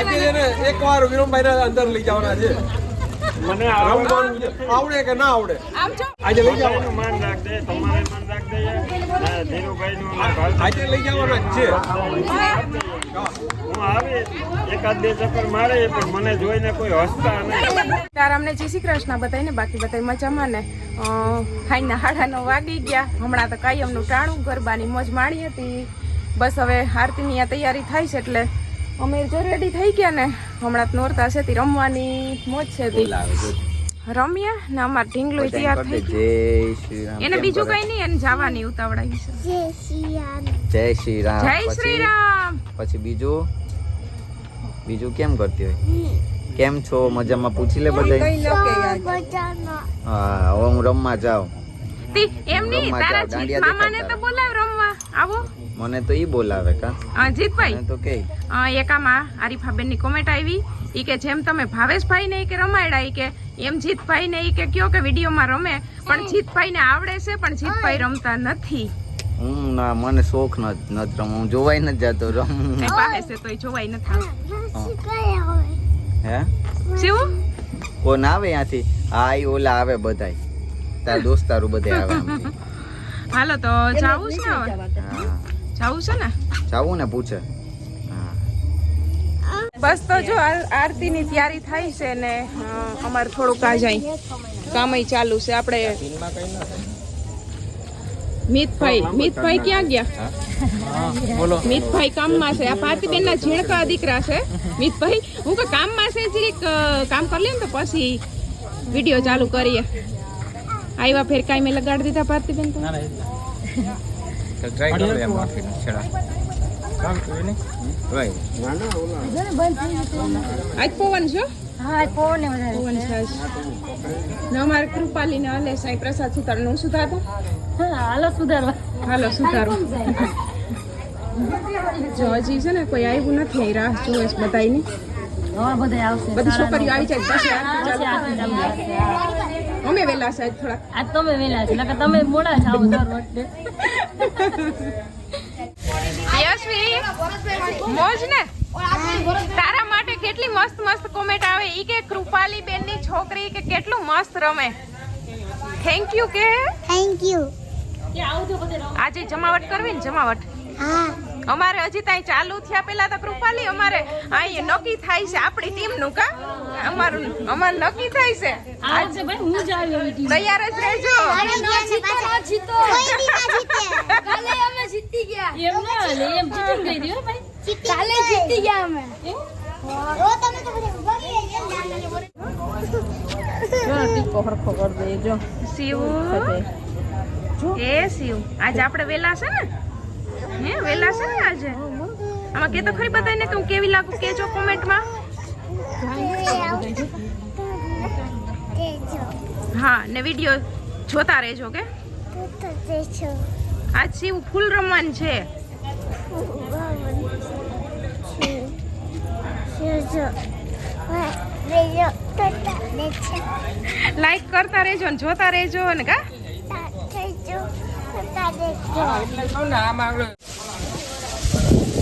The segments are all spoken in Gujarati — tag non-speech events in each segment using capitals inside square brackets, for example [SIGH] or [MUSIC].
આજે એને એકવાર વિરમભાઈ ને અંદર લઈ જવાના છે. મને આવડે? કે ના આવડે? આજે લઈ જવાનું. માન રાખજે તમારે માન રાખજે. ધીરુભાઈ આજે લઈ જવાના છે. હું આવે એકાદ બે ચક્કર મારે પણ મને જોઈને કોઈ હસતા નહીં. તાર અમને જય શ્રી કૃષ્ણ બતાવીને બાકી બતાવી મજામાં ને? ખાઈને હાડાનો વાગી ગયા. હમણાં તો કાયમનું ટાણું ગરબાની મોજ માણી હતી. બસ હવે આરતીની આ તૈયારી થાય છે એટલે અમે જો રેડી થઈ ગયા ને હમણાં તો નોરતા છે તે રમવાની મોજ છે તે. રમ્યા ને અમાર ઢીંગલું તૈયાર થઈ ગયું. જય શ્રી એને બીજું કઈ નહીં એને જવાની ઉતાવળાવી છે. જય શ્રી રામ. જય શ્રી રામ. પછી? બીજું? બીજું કેમ કરતી હોય? કેમ છો? મજામાં? પૂછી લે બધા હા હવે હું રમવા જાઉં તી એમ નહીં તારા મામાને તો બોલાવ આવો. મને તો ઈ બોલાવે કા? જીતભાઈ. તો કે એકામાં આરીફાબેનની કોમેન્ટ આવી ઈ કે જેમ તમે ભાવેશભાઈને ઈ કે રમાડા ઈ કે એમ જીતભાઈને ઈ કે કયો કે વિડીયોમાં રમે પણ જીતભાઈને આવડે છે પણ જીતભાઈ રમતા નથી. હું ના મને શોખ ન નથી રમ હું જોવાય નથી જતો રમ એ પાસે છે તોય જોવાય નથી. હે શું? કોણ આવે આથી હા ઈ ઓલા આવે બધાય. તાર દોસ્તારું બધે આવે. [LAUGHS] હાલો તો જાવું છે જાવું છે ને? જાવું ને પૂછે બસ તો જો આરતી ની તૈયારી થાય છે ને અમારે થોડુંક આ જાય કામ ચાલુ છે. આપણે મિતભાઈ મિતભાઈ ક્યાં ગયા? બોલો. મિતભાઈ કામમાં છે. આ ભારતીબેન ના ઝીણકા દીકરા છે. મિતભાઈ હું કે કામમાં છે જરીક કામ કરી લે ને તો પછી વીડિયો ચાલુ કરીએ. આવ્યા ફેર કાંઈ મેં લગાડી દીધા ભારતીબેન તો. ટ્રાય કરો એમ માફી છેડા આજ પવન છો પવન છે આજ. ને અમારે કૃપાલી ને હલે સાંઈ પ્રસાદ સુતારનું સુધારતો હાલો સુધારવા હાલો સુધારો. જો હજી છે ને કોઈ આવ્યું નથી રાહ જોવે છે બધા આવશે. બધી છોકરીઓ આવી જાય પછી અમે વેલા સાહેબ થોડા આજ તમે વેલા છે નકર તમે મોડા જાવ આવો દર વખતે. યશવી મોજ ને? તારા માટે કેટલી મસ્ત મસ્ત કોમેન્ટ આવે. ઈ કે કૃપાલી બેનની છોકરી કે કેટલું મસ્ત રમે. થેન્ક યુ કે? થેન્ક યુ આજે જમાવટ કરવી ને જમાવટ. હા. અમારે હજી ત્યાં ચાલુ થયા પેલા તો કૃપાલી અમારે અહીં નક્કી થાય છે આપણી ટીમનું કા? અમારું અમાર નક્કી થાય છે. આજે ભાઈ હું જ આવી તૈયાર જ રહેજો. કોઈ દી ના જીતે. એમ ના એમ ભાઈ. કાલે જીતી ગયા અમે. ઓ તમે તો બધા ભરી શિવ. એ શિવ. આજે આપણે વેલા છે ને? હે વેલા છે ને આજે? આમાં કે તો ખરી બતાવીને કે હું કેવી લાગુ? કેજો કોમેન્ટમાં. હા ને વીડિયો જોતા રહેજો કે આજ શિવ ફૂલ રમવાનું છે. [LAUGHS] લાઈક કરતા રહેજો ને જોતા રહેજો ને કા?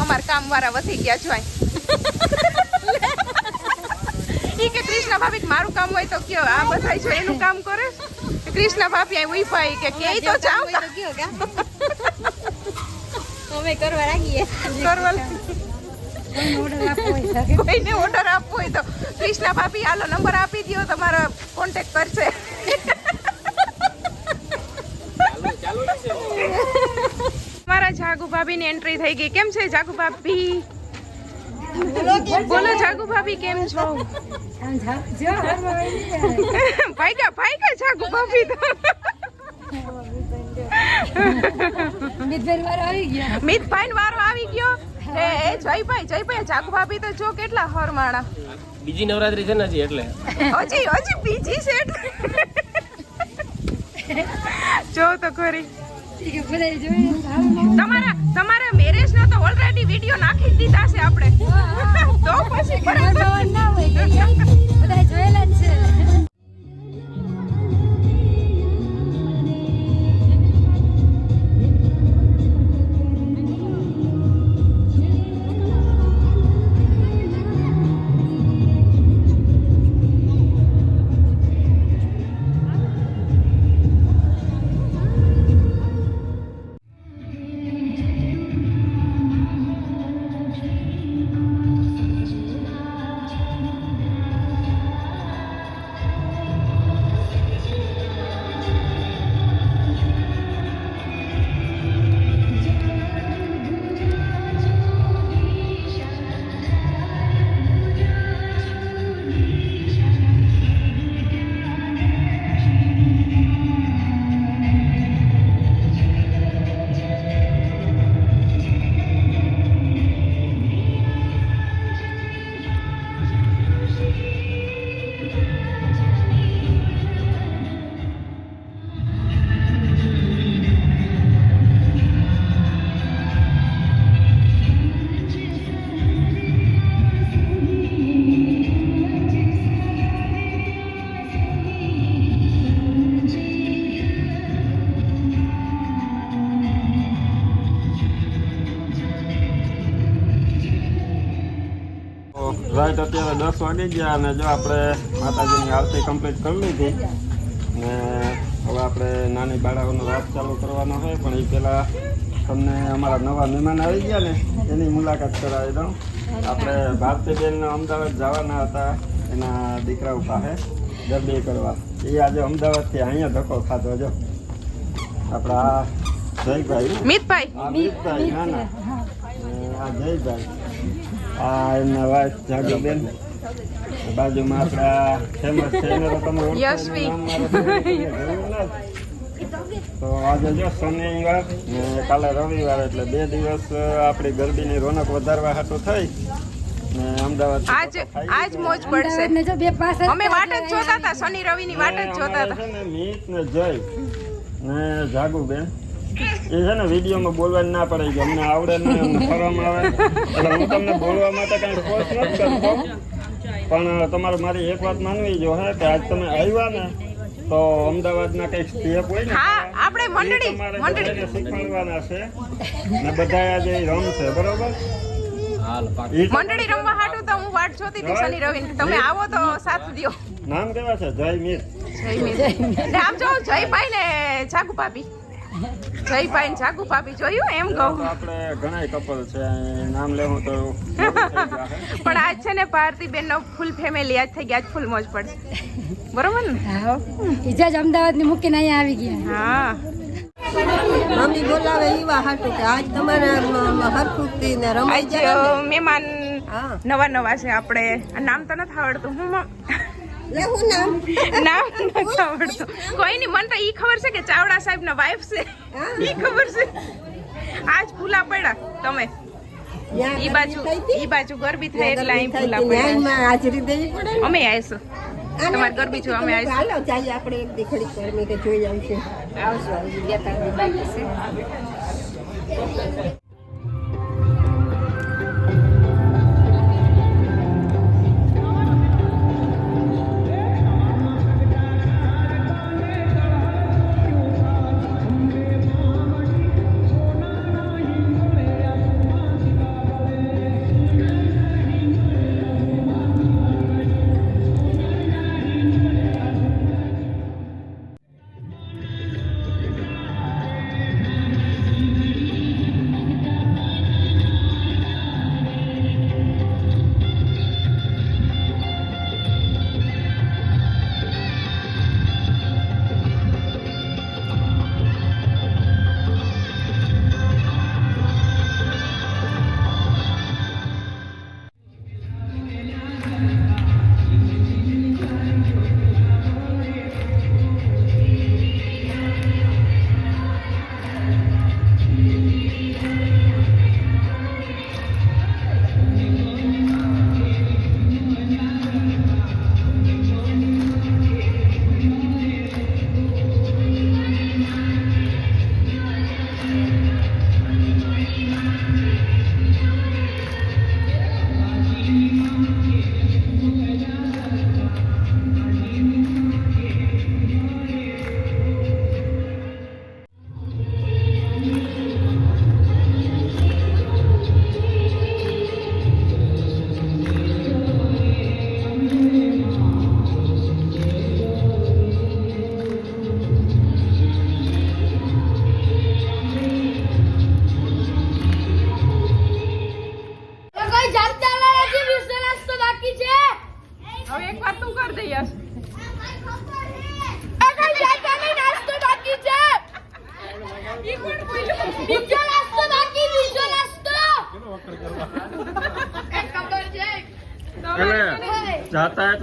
અમાર કામ વાળા વધી ગયા છો ઈ કે કૃષ્ણ ભાભી કે મારું કામ હોય તો કયો આ બધા જો એનું કામ કરે? કૃષ્ણ ભાભી અહીં ઉઈફાઈ કે કે તો જાવ અમે કરવા રાખીએ કરવા કોઈને ઓર્ડર આપવો હોય તો. કૃષ્ણ ભાભી આલો નંબર આપી દો તમારો કોન્ટેક્ટ કરશે. મારા જાગુ ભાભી ની એન્ટ્રી થઈ ગઈ. કેમ છે જાગુ ભાભી બોલો જાગુ ભાભી કેમ છો? ભાઈગા ભાઈગા જાગુ ભાભી તો. મિતભાઈ વારો આવી ગયો? એ જયભાઈ જયભાઈ જાગુ ભાભી તો જો કેટલા હરમાણા. બીજી નવરાત્રી છે ને હજી એટલે. હજી હજી બીજી છે એટલે. જો તો ખરી. તમારા તમારા મેરેજ નો તો ઓલરેડી વીડિયો નાખી જ દીધા છે આપણે. તો પછી બરાબર બધા જોયેલા રાઈટ અત્યારે દસ વાગી ગયા અને જો આપણે માતાજીની આરતી કમ્પ્લીટ કરી લીધી ને હવે આપણે નાની બાળાઓનો રાત ચાલુ કરવાનો હોય પણ એ પહેલાં તમને અમારા નવા મહેમાન આવી ગયા ને એની મુલાકાત કરાવી દઉં. આપણે ભારતીબેનને અમદાવાદ જવાના હતા એના દીકરાઓ પાસે ગરબી કરવા. એ આજે અમદાવાદથી અહીંયા ધક્કો ખાધો જો આપણા જયભાઈ. મિતભાઈ. મિતભાઈ ના ના આ જયભાઈ. આ એમના વાઈફ જાગુબેન બાજુમાં આપણા ફેમસ છે તમે. તો આજે જો શનિવાર ને કાલે રવિવાર એટલે બે દિવસ આપણી ગરબીની રોનક વધારવા હાટું થઈ. ને અમદાવાદ આજ આજ મોજ પડશે. ને જો બે પાસ અમે વાટ જ જોતા હતા શનિ રવિ ની વાટ જ જોતા હતા. મીત ને જય. ને જાગુબેન. એ છે ને વિડીયોમાં બોલવાની ના પડે કે અમને આવડે ને અમને ફરવામાં આવે. એટલે હું તમને બોલવા માટે કાંઈ ફોર્સ નથી કરતો. પણ તમારે મારી એક વાત માનવી જો હે કે આજ તમે આવ્યા ને તો અમદાવાદના કંઈક સ્ટેપ હોય ને આપણે મંડળી મંડળી. શીખવાડવાના છે. ને બધા આજે રમશે બરોબર? મંડળી રમવા હાટું તો હું વાટ જોતી હતી શનિ રવિ. તમે આવો તો સાથ દ્યો. નામ કેવા છે? જય મીર જય મીર નામ આમ જો જયભાઈ ને જાગુ ભાભી. જયભાઈ ને જાગુ ભાભી જોયું એમ કહું? આપણે ઘણા કપલ છે નામ લેવું તો. [LAUGHS] પણ આજ છે ને ભારતી બેન નો ફૂલ ફેમિલી આજ થઈ ગયા આજ ફૂલ મોજ પડશે. બરોબર ને? હા ઇજાજ અમદાવાદની મૂકીને અહીંયા આવી ગયા. હા. મમ્મી બોલાવે એવા હાટું કે આજ તમારે હરખુતી ને રમાઈ જાય મહેમાન નવા નવા છે આપણે. આ નામ તો નથી આવડતું હું નામ? નથી આવડતું. કોઈ નહીં મને તો ઈ ખબર છે કે ચાવડા સાહેબ ના વાઈફ છે એ ખબર છે. આજ ભૂલા પડ્યા તમે. ઈ બાજુ ઈ બાજુ ગરબી થાય એટલે અહીં ભૂલા. પડ્યા. હાજરી દેવી પડે અમે આવીશું. તમારે ગરબી જોવા અમે આવીશું. હાલો જઈએ આપણે એક દી ઘડીક વાર મેં કે જોઈ આવશે. કોઈ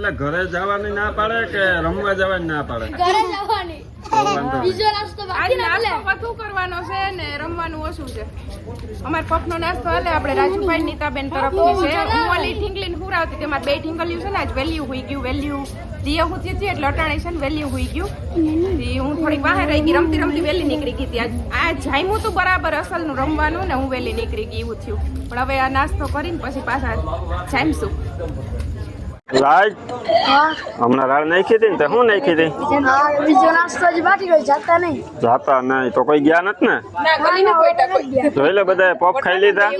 એટલે ઘરે જવાની ના પાડે કે રમવા જવાની ના પાડે? ઘરે જવાની. બીજો નાસ્તો બાકી નાસ્તો વધુ કરવાનો છે ને રમવાનું ઓછું છે. અમાર પફનો નાસ્તો હાલે આપણે રાજુભાઈ નીતાબેન તરફથી છે. હું ઓલી ઢીંગલીને હુરાવતી કે મારે બે ઠીંગલ્યું છે ને આજ વેલ્યુ હોઈ ગયું વેલ્યુ. દીએ હું હતી એટલે અટાણી છે ને વેલ્યુ હોઈ ગયું. હું થોડીક બહાર રહી ગઈ રમતી રમતી વેલી નીકળી ગઈ હતી આજ આ જામ્યું તું બરાબર અસલનું રમવાનું ને હું વેલી નીકળી ગઈ એવું થયું. પણ હવે આ નાસ્તો કરીને પછી પાછા જામશું. લાઈટ હમણાં રાડ નાખી હતી ને તે શું નાખી હતી બીજો નાસ્તો જ બાકી ગયો જાતા નહીં. જાતા નહીં તો કોઈ ગયા નથી ને જોઈ લે બધા પોપ ખાઈ લીધા.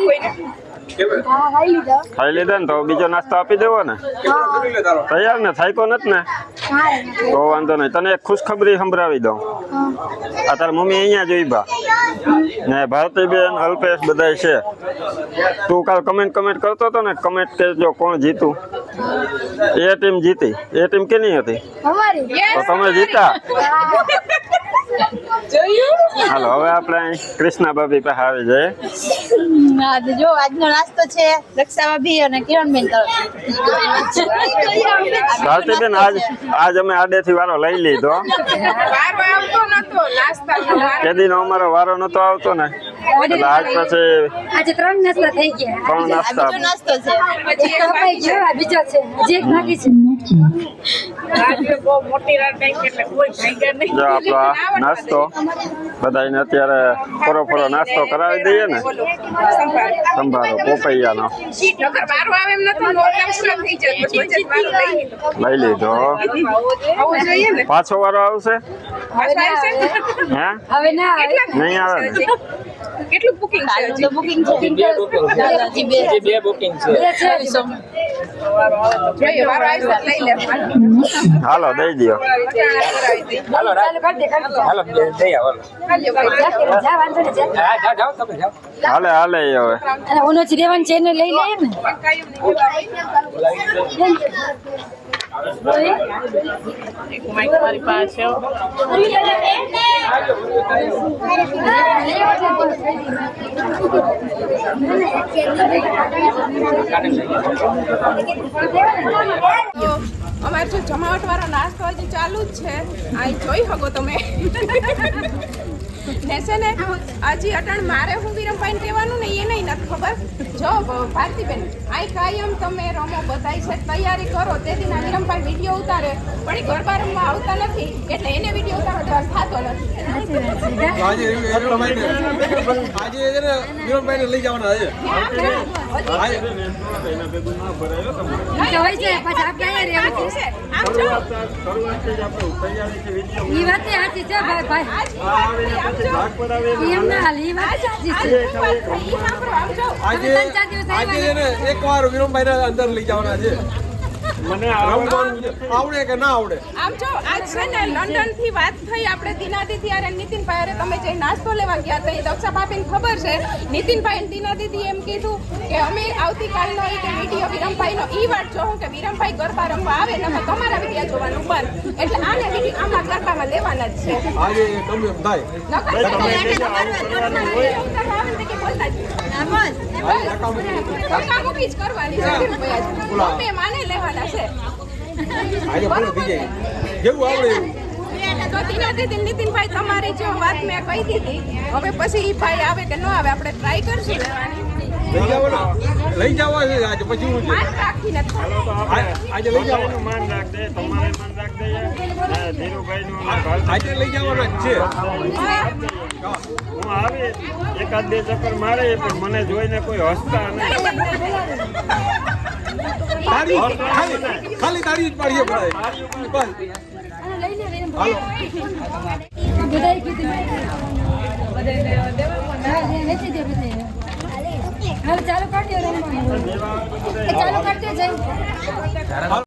ખાઈ લીધા. ને તો બીજો નાસ્તો આપી દેવો ને? તૈયાર ને? થાયકો નથી ને? તો વાંધો નહીં. તને એક ખુશખબરી સંભળાવી દઉં. આ તારા મમ્મી અહીંયા જોઈ બા ને ભારતીબેન અલ્પેશ બધા છે. તું કાલ કમેન્ટ કમેન્ટ કરતો હતો ને કમેન્ટ કે જો કોણ જીતું. એ ટીમ જીતી. એ ટીમ કેની હતી? તો તમે જીતા. હાલો હવે આપણે કૃષ્ણા ભાભી પાસે આવી જઈએ. જો આજનો નાસ્તો છે રક્ષા ભાભી અને કિરણબેન ભારતીબેન આજ આજ અમે આડેથી વારો લઈ લીધો. વારો આવતો નતો નાસ્તાનો વારો. કેદીનો અમારો વારો નતો આવતો ને. આજ પછી આજે ત્રણ નાસ્તા થઈ ગયા. ત્રણ નાસ્તા. બીજો નાસ્તો છે. પછી એક કપાઈ ગયો આ બીજો છે. હજી એક બાકી છે. મોટી રાત થઈ એટલે કોઈ ભાગ્યા નહીં. નાસ્તો. બધાને અત્યારે ફરો ફરો નાસ્તો કરાવી દઈએ ને. સંભાળો સંભારો પોપૈયાનો. લઈ લીધો. લઈ લીધો આવું જોઈએ ને પાછો વારો આવશે હવે ના નહીં આવે કેટલું બુકિંગ છે બુકિંગ છે બે બે બુકિંગ છે. હાલો દઈ દો દઈ. હાલો હાલો જઈ આવો હાલ્યો ભાઈ. જા કે જા વાંધો નહીં જા હા જાઓ જાઓ તમે જાઓ હાલે હાલે હવે અને ઓનો ચિરેવન છે ને લઈ લઈએ ને. એક માઈક મારી પાસે અમારે જો જમાવટ વાળો નાસ્તો હજી ચાલુ જ છે. અહીં જોઈ શકો તમે. ને ને, હજી અટાણ મારે હું વિરમભાઈને કહેવાનું ને એ નહીં નથી જો ભારતીબેન આઈ કાયમ તમે રમો બધાય છે તૈયારી કરો. તેથી દિના વિરમભાઈ વીડિયો ઉતારે પણ એ ગરબા રમવા આવતા નથી એટલે એને વીડિયો ઉતારવા થતો નથી. આજે આજે વિરમભાઈને લઈ જવાના છે. આજે આજે એક વાર વિરમભાઈને અંદર લઈ જવાના છે. મને રમવાનું આવડે કે ના આવડે? આમ જો આજ છે ને લંડનથી વાત થઈ આપણે દિનાદી ત્યારે નીતિન ભાઈ તમે જે નાસ્તો લેવા ગયા હતા એ દક્ષા ભાભીને ખબર છે. નીતિનભાઈ અને દીના એમ કીધું કે અમે આવતીકાલનો એ કે વીડિયો વિરમભાઈનો ઈ વાત જો કે વિરમભાઈ ગરબા રમવા આવે ને તમારા વીડિયો જોવાનું બંધ. એટલે આને વીડિયો આમાં ગરબામાં લેવાના જ છે. આજે ગમે થાય જેવું આવડે નીતિનભાઈ તમારી જે વાત મેં કહી દીધી હવે પછી ઈ ભાઈ આવે કે ન આવે આપણે ટ્રાય કરશું લઈ લઈ જવા છે આજે પછી હું આજે લઈ જવાનું માન રાખ દે તમારે માન રાખ દઈએ ને આજે લઈ જવાના છે હું આવી એકાદ બે ચક્કર મારે પણ મને જોઈને કોઈ હસતા નહીં. ખાલી તારી જ પાડીએ ચાલુ કરી દો ચાલુ કરી દો